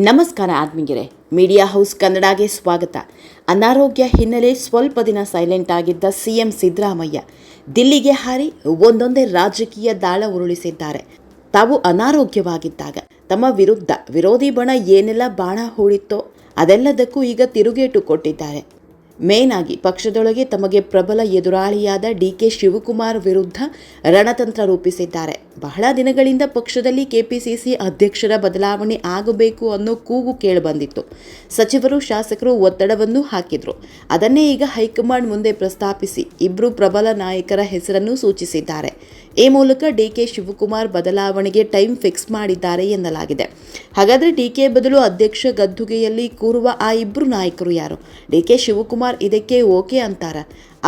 ನಮಸ್ಕಾರ ಆತ್ಮೀಗೆರೆ media house ಕನ್ನಡಗೆ ಸ್ವಾಗತ. ಅನಾರೋಗ್ಯ ಹಿನ್ನೆಲೆ ಸ್ವಲ್ಪ ದಿನ ಸೈಲೆಂಟ್ ಆಗಿದ್ದ ಸಿಎಂ ಸಿದ್ದರಾಮಯ್ಯ ದಿಲ್ಲಿಗೆ ಹಾರಿ ಒಂದೊಂದೇ ರಾಜಕೀಯ ದಾಳ ಉರುಳಿಸಿದ್ದಾರೆ. ತಾವು ಅನಾರೋಗ್ಯವಾಗಿದ್ದಾಗ ತಮ್ಮ ವಿರುದ್ಧ ವಿರೋಧಿ ಬಣ ಏನೆಲ್ಲ ಬಾಣ ಹೂಡಿತ್ತೋ ಅದೆಲ್ಲದಕ್ಕೂ ಈಗ ತಿರುಗೇಟು ಕೊಟ್ಟಿದ್ದಾರೆ. ಮೇನ್ ಆಗಿ ಪಕ್ಷದೊಳಗೆ ತಮಗೆ ಪ್ರಬಲ ಎದುರಾಳಿಯಾದ ಡಿ ಕೆ ಶಿವಕುಮಾರ್ ವಿರುದ್ಧ ರಣತಂತ್ರ ರೂಪಿಸಿದ್ದಾರೆ. ಬಹಳ ದಿನಗಳಿಂದ ಪಕ್ಷದಲ್ಲಿ ಕೆಪಿಸಿಸಿ ಅಧ್ಯಕ್ಷರ ಬದಲಾವಣೆ ಆಗಬೇಕು ಅನ್ನೋ ಕೂಗು ಕೇಳಿಬಂದಿತ್ತು. ಸಚಿವರು ಶಾಸಕರು ಒತ್ತಡವನ್ನು ಹಾಕಿದರು. ಅದನ್ನೇ ಈಗ ಹೈಕಮಾಂಡ್ ಮುಂದೆ ಪ್ರಸ್ತಾಪಿಸಿ ಇಬ್ಬರು ಪ್ರಬಲ ನಾಯಕರ ಹೆಸರನ್ನು ಸೂಚಿಸಿದ್ದಾರೆ. ಈ ಮೂಲಕ ಡಿ ಕೆ ಶಿವಕುಮಾರ್ ಬದಲಾವಣೆಗೆ ಟೈಮ್ ಫಿಕ್ಸ್ ಮಾಡಿದ್ದಾರೆ ಎನ್ನಲಾಗಿದೆ. ಹಾಗಾದರೆ ಡಿ ಕೆ ಬದಲು ಅಧ್ಯಕ್ಷ ಗದ್ದುಗೆಯಲ್ಲಿ ಕೂರುವ ಆ ಇಬ್ಬರು ನಾಯಕರು ಯಾರು? ಡಿ ಕೆ ಶಿವಕುಮಾರ್ ಇದಕ್ಕೆ ಓಕೆ ಅಂತಾರ.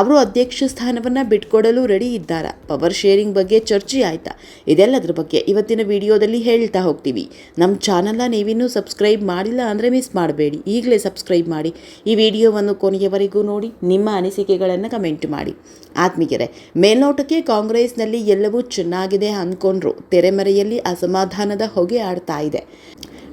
ಅವರು ಅಧ್ಯಕ್ಷ ಸ್ಥಾನವನ್ನು ಬಿಟ್ಕೊಡಲು ರೆಡಿ ಇದ್ದಾರಾ? ಪವರ್ ಶೇರಿಂಗ್ ಬಗ್ಗೆ ಚರ್ಚೆ ಆಯ್ತಾ? ಇದೆಲ್ಲದ್ರ ಬಗ್ಗೆ ಇವತ್ತಿನ ವಿಡಿಯೋದಲ್ಲಿ ಹೇಳ್ತಾ ಹೋಗ್ತೀವಿ. ನಮ್ಮ ಚಾನಲ್ನ ನೀವಿನ್ನೂ ಸಬ್ಸ್ಕ್ರೈಬ್ ಮಾಡಿಲ್ಲ ಅಂದರೆ ಮಿಸ್ ಮಾಡಬೇಡಿ. ಈಗಲೇ ಸಬ್ಸ್ಕ್ರೈಬ್ ಮಾಡಿ. ಈ ವಿಡಿಯೋವನ್ನು ಕೊನೆಯವರೆಗೂ ನೋಡಿ, ನಿಮ್ಮ ಅನಿಸಿಕೆಗಳನ್ನು ಕಮೆಂಟ್ ಮಾಡಿ. ಆತ್ಮೀಗೆರೆ ಮೇಲ್ನೋಟಕ್ಕೆ ಕಾಂಗ್ರೆಸ್ನಲ್ಲಿ ಎಲ್ಲವೂ ಚೆನ್ನಾಗಿದೆ ಅಂದ್ಕೊಂಡ್ರು ತೆರೆಮರೆಯಲ್ಲಿ ಅಸಮಾಧಾನದ ಹೊಗೆ ಆಡ್ತಾ ಇದೆ.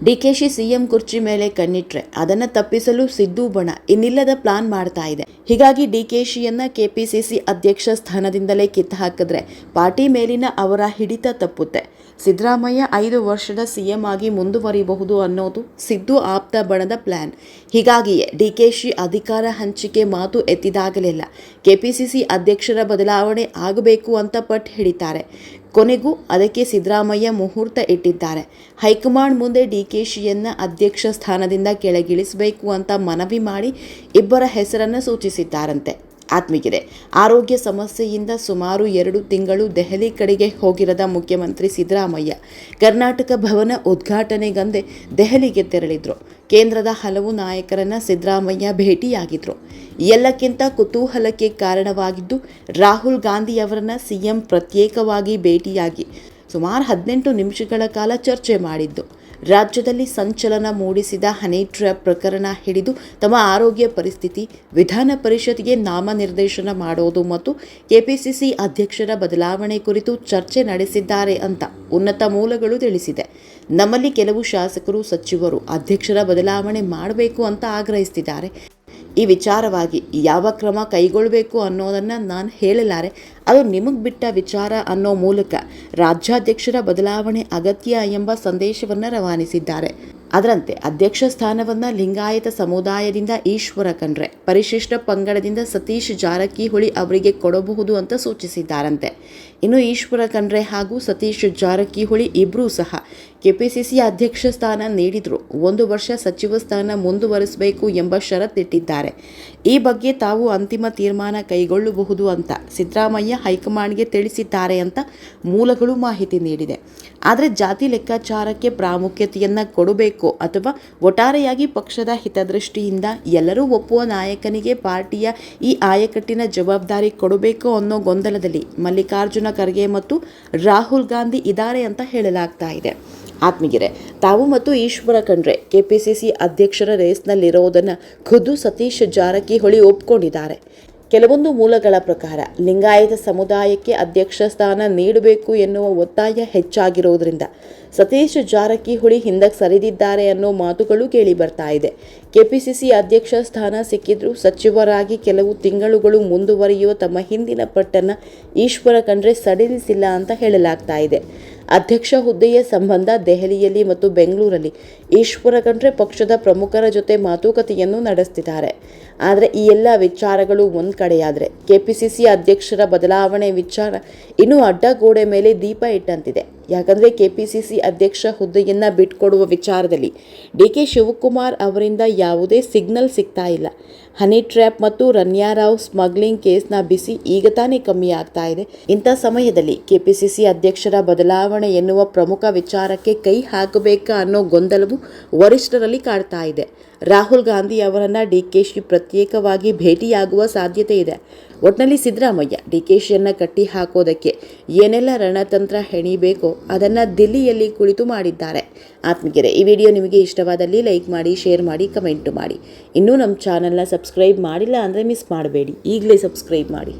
ಡಿಕೆಶಿ ಸಿಎಂ ಕುರ್ಚಿ ಮೇಲೆ ಕಣ್ಣಿಟ್ರೆ, ಅದನ್ನು ತಪ್ಪಿಸಲು ಸಿದ್ದು ಬಣ, ಇನ್ನಿಲ್ಲದ ಪ್ಲಾನ್ ಮಾಡ್ತಾ ಇದೆ. ಹೀಗಾಗಿ ಡಿಕೆಶಿಯನ್ನ ಕೆಪಿಸಿಸಿ ಅಧ್ಯಕ್ಷ ಸ್ಥಾನದಿಂದಲೇ ಕಿತ್ತು ಹಾಕಿದ್ರೆ ಪಾರ್ಟಿ ಮೇಲಿನ ಅವರ ಹಿಡಿತ ತಪ್ಪುತ್ತೆ. ಸಿದ್ದರಾಮಯ್ಯ ಐದು ವರ್ಷದ ಸಿಎಂ ಆಗಿ ಮುಂದುವರಿಬಹುದು ಅನ್ನೋದು ಸಿದ್ದು ಆಪ್ತ ಬಣದ ಪ್ಲಾನ್. ಹೀಗಾಗಿಯೇ ಡಿಕೆಶಿ ಅಧಿಕಾರ ಹಂಚಿಕೆ ಮಾತು ಎತ್ತಿದಾಗಲಿಲ್ಲ. ಕೆಪಿಸಿಸಿ ಅಧ್ಯಕ್ಷರ ಬದಲಾವಣೆ ಆಗಬೇಕು ಅಂತ ಪಟ್ಟು ಹಿಡಿತಾರೆ. ಕೊನೆಗೂ ಅದಕ್ಕೆ ಸಿದ್ದರಾಮಯ್ಯ ಮುಹೂರ್ತ ಇಟ್ಟಿದ್ದಾರೆ. ಹೈಕಮಾಂಡ್ ಮುಂದೆ ಡಿಕೆಶಿಯನ್ನ ಅಧ್ಯಕ್ಷ ಸ್ಥಾನದಿಂದ ಕೆಳಗಿಳಿಸಬೇಕು ಅಂತ ಮನವಿ ಮಾಡಿ ಇಬ್ಬರ ಹೆಸರನ್ನು ಸೂಚಿಸಿದ್ದಾರಂತೆ. ಆತ್ಮೀಗಿದೆ ಆರೋಗ್ಯ ಸಮಸ್ಯೆಯಿಂದ ಸುಮಾರು ಎರಡು ತಿಂಗಳು ದೆಹಲಿ ಕಡೆಗೆ ಹೋಗಿರದ ಮುಖ್ಯಮಂತ್ರಿ ಸಿದ್ದರಾಮಯ್ಯ ಕರ್ನಾಟಕ ಭವನ ಉದ್ಘಾಟನೆಗಂದೆ ದೆಹಲಿಗೆ ತೆರಳಿದ್ರು. ಕೇಂದ್ರದ ಹಲವು ನಾಯಕರನ್ನ ಸಿದ್ದರಾಮಯ್ಯ ಭೇಟಿಯಾಗಿದ್ರು. ಎಲ್ಲಕ್ಕಿಂತ ಕುತೂಹಲಕ್ಕೆ ಕಾರಣವಾಗಿದ್ದು, ರಾಹುಲ್ ಗಾಂಧಿಯವರನ್ನ ಸಿಎಂ ಪ್ರತ್ಯೇಕವಾಗಿ ಭೇಟಿಯಾಗಿ ಸುಮಾರು ಹದಿನೆಂಟು ನಿಮಿಷಗಳ ಕಾಲ ಚರ್ಚೆ ಮಾಡಿದ್ದು. ರಾಜ್ಯದಲ್ಲಿ ಸಂಚಲನ ಮೂಡಿಸಿದ ಹನಿ ಟ್ರ್ಯಾಪ್ ಪ್ರಕರಣ ಹಿಡಿದು ತಮ್ಮ ಆರೋಗ್ಯ ಪರಿಸ್ಥಿತಿ, ವಿಧಾನ ಪರಿಷತ್ಗೆ ನಾಮನಿರ್ದೇಶನ ಮಾಡೋದು ಮತ್ತು ಕೆಪಿಸಿಸಿ ಅಧ್ಯಕ್ಷರ ಬದಲಾವಣೆ ಕುರಿತು ಚರ್ಚೆ ನಡೆಸಿದ್ದಾರೆ ಅಂತ ಉನ್ನತ ಮೂಲಗಳು ತಿಳಿಸಿದೆ. ನಮ್ಮಲ್ಲಿ ಕೆಲವು ಶಾಸಕರು, ಸಚಿವರು ಅಧ್ಯಕ್ಷರ ಬದಲಾವಣೆ ಮಾಡಬೇಕು ಅಂತ ಆಗ್ರಹಿಸಿದ್ದಾರೆ. ಈ ವಿಚಾರವಾಗಿ ಯಾವ ಕ್ರಮ ಕೈಗೊಳ್ಳಬೇಕು ಅನ್ನೋದನ್ನು ನಾನು ಹೇಳಲಾರೆ. ಅದು ನಿಮಗೆ ಬಿಟ್ಟ ವಿಚಾರ ಅನ್ನೋ ಮೂಲಕ ರಾಜ್ಯಾಧ್ಯಕ್ಷರ ಬದಲಾವಣೆ ಅಗತ್ಯ ಎಂಬ ಸಂದೇಶವನ್ನು ರವಾನಿಸಿದ್ದಾರೆ. ಅದರಂತೆ ಅಧ್ಯಕ್ಷ ಸ್ಥಾನವನ್ನು ಲಿಂಗಾಯತ ಸಮುದಾಯದಿಂದ ಈಶ್ವರ ಕಂಡ್ರೆ ಪರಿಶಿಷ್ಟ ಪಂಗಡದಿಂದ ಸತೀಶ್ ಜಾರಕಿಹೊಳಿ ಅವರಿಗೆ ಕೊಡಬಹುದು ಅಂತ ಸೂಚಿಸಿದ್ದಾರಂತೆ. ಇನ್ನು ಈಶ್ವರ ಖಂಡ್ರೆ ಹಾಗೂ ಸತೀಶ್ ಜಾರಕಿಹೊಳಿ ಇಬ್ಬರೂ ಸಹ ಕೆಪಿಸಿಸಿ ಅಧ್ಯಕ್ಷ ಸ್ಥಾನ ನೀಡಿದ್ರು. ಒಂದು ವರ್ಷ ಸಚಿವ ಸ್ಥಾನ ಮುಂದುವರಿಸಬೇಕು ಎಂಬ ಷರತ್ತಿಟ್ಟಿದ್ದಾರೆ. ಈ ಬಗ್ಗೆ ತಾವು ಅಂತಿಮ ತೀರ್ಮಾನ ಕೈಗೊಳ್ಳಬಹುದು ಅಂತ ಸಿದ್ದರಾಮಯ್ಯ ಹೈಕಮಾಂಡ್ಗೆ ತಿಳಿಸಿದ್ದಾರೆ ಅಂತ ಮೂಲಗಳು ಮಾಹಿತಿ ನೀಡಿದೆ. ಆದರೆ ಜಾತಿ ಲೆಕ್ಕಾಚಾರಕ್ಕೆ ಪ್ರಾಮುಖ್ಯತೆಯನ್ನು ಕೊಡಬೇಕು ಅಥವಾ ಒಟ್ಟಾರೆಯಾಗಿ ಪಕ್ಷದ ಹಿತದೃಷ್ಟಿಯಿಂದ ಎಲ್ಲರೂ ಒಪ್ಪುವ ನಾಯಕನಿಗೆ ಪಾರ್ಟಿಯ ಈ ಆಯಕಟ್ಟಿನ ಜವಾಬ್ದಾರಿ ಕೊಡಬೇಕು ಅನ್ನೋ ಗೊಂದಲದಲ್ಲಿ ಮಲ್ಲಿಕಾರ್ಜುನ ಖರ್ಗೆ ಮತ್ತು ರಾಹುಲ್ ಗಾಂಧಿ ಇದ್ದಾರೆ ಅಂತ ಹೇಳಲಾಗ್ತಾ ಇದೆ. ಆತ್ಮಗಿರೆ ತಾವು ಮತ್ತು ಈಶ್ವರ ಖಂಡ್ರೆ ಕೆಪಿಸಿಸಿ ಅಧ್ಯಕ್ಷರ ರೇಸ್ನಲ್ಲಿರೋದನ್ನು ಖುದ್ದು ಸತೀಶ್ ಜಾರಕಿಹೊಳಿ ಒಪ್ಕೊಂಡಿದ್ದಾರೆ. ಕೆಲವೊಂದು ಮೂಲಗಳ ಪ್ರಕಾರ ಲಿಂಗಾಯತ ಸಮುದಾಯಕ್ಕೆ ಅಧ್ಯಕ್ಷ ಸ್ಥಾನ ನೀಡಬೇಕು ಎನ್ನುವ ಒತ್ತಾಯ ಹೆಚ್ಚಾಗಿರೋದ್ರಿಂದ ಸತೀಶ್ ಜಾರಕಿಹೊಳಿ ಹಿಂದಕ್ಕೆ ಸರಿದಿದ್ದಾರೆ ಅನ್ನೋ ಮಾತುಗಳು ಕೇಳಿ ಬರ್ತಾ ಇದೆ. ಕೆಪಿಸಿಸಿ ಅಧ್ಯಕ್ಷ ಸ್ಥಾನ ಸಿಕ್ಕಿದ್ರೂ ಸಚಿವರಾಗಿ ಕೆಲವು ತಿಂಗಳುಗಳು ಮುಂದುವರಿಯುವ ತಮ್ಮ ಹಿಂದಿನ ಪಟ್ಟನ್ನು ಈಶ್ವರ ಕಂಡ್ರೆ ಸಡಿಲಿಸಿಲ್ಲ ಅಂತ ಹೇಳಲಾಗ್ತಾ ಇದೆ. ಅಧ್ಯಕ್ಷ ಹುದ್ದೆಯ ಸಂಬಂಧ ದೆಹಲಿಯಲ್ಲಿ ಮತ್ತು ಬೆಂಗಳೂರಲ್ಲಿ ಈಶ್ವರ ಖಂಡ್ರೆ ಪಕ್ಷದ ಪ್ರಮುಖರ ಜೊತೆ ಮಾತುಕತೆಯನ್ನು ನಡೆಸ್ತಿದ್ದಾರೆ. ಆದರೆ ಈ ಎಲ್ಲ ವಿಚಾರಗಳು ಒಂದು ಕಡೆಯಾದರೆ ಕೆಪಿಸಿಸಿ ಅಧ್ಯಕ್ಷರ ಬದಲಾವಣೆ ವಿಚಾರ ಇನ್ನೂ ಅಡ್ಡಗೋಡೆ ಮೇಲೆ ದೀಪ ಇಟ್ಟಂತಿದೆ. ಯಾಕಂದರೆ ಕೆ ಪಿ ಸಿ ಸಿ ಅಧ್ಯಕ್ಷ ಹುದ್ದೆಯನ್ನು ಬಿಟ್ಕೊಡುವ ವಿಚಾರದಲ್ಲಿ ಡಿ ಕೆ ಶಿವಕುಮಾರ್ ಅವರಿಂದ ಯಾವುದೇ ಸಿಗ್ನಲ್ ಸಿಗ್ತಾ ಇಲ್ಲ. ಹನಿ ಟ್ರ್ಯಾಪ್ ಮತ್ತು ರನ್ಯಾರಾವ್ ಸ್ಮಗ್ಲಿಂಗ್ ಕೇಸ್ನ ಬಿಸಿ ಈಗ ತಾನೇ ಕಮ್ಮಿ ಆಗ್ತಾ ಇದೆ. ಇಂಥ ಸಮಯದಲ್ಲಿ ಕೆಪಿಸಿಸಿ ಅಧ್ಯಕ್ಷರ ಬದಲಾವಣೆ ಎನ್ನುವ ಪ್ರಮುಖ ವಿಚಾರಕ್ಕೆ ಕೈ ಹಾಕಬೇಕಾ ಅನ್ನೋ ಗೊಂದಲವು ವರಿಷ್ಠರಲ್ಲಿ ಕಾಡ್ತಾ ಇದೆ. ರಾಹುಲ್ ಗಾಂಧಿ ಅವರನ್ನು ಡಿ ಕೆ ಶಿ ಪ್ರತ್ಯೇಕವಾಗಿ ಭೇಟಿಯಾಗುವ ಸಾಧ್ಯತೆ ಇದೆ. ಒಟ್ನಲ್ಲಿ ಸಿದ್ದರಾಮಯ್ಯ ಡಿ ಕೆ ಶಿಯನ್ನು ಕಟ್ಟಿ ಹಾಕೋದಕ್ಕೆ ಏನೆಲ್ಲ ರಣತಂತ್ರ ಹೆಣಿಬೇಕೋ ಅದನ್ನು ದಿಲ್ಲಿಯಲ್ಲಿ ಕುಳಿತು ಮಾಡಿದ್ದಾರೆ. ಆತ್ಮಗೆರೆ ಈ ವಿಡಿಯೋ ನಿಮಗೆ ಇಷ್ಟವಾದಲ್ಲಿ ಲೈಕ್ ಮಾಡಿ, ಶೇರ್ ಮಾಡಿ, ಕಮೆಂಟ್ ಮಾಡಿ. ಇನ್ನೂ ನಮ್ಮ ಚಾನಲ್ನ ಸಬ್ಸ್ಕ್ರೈಬ್ ಮಾಡಿಲ್ಲ ಅಂದರೆ ಮಿಸ್ ಮಾಡಬೇಡಿ. ಈಗಲೇ ಸಬ್ಸ್ಕ್ರೈಬ್ ಮಾಡಿ.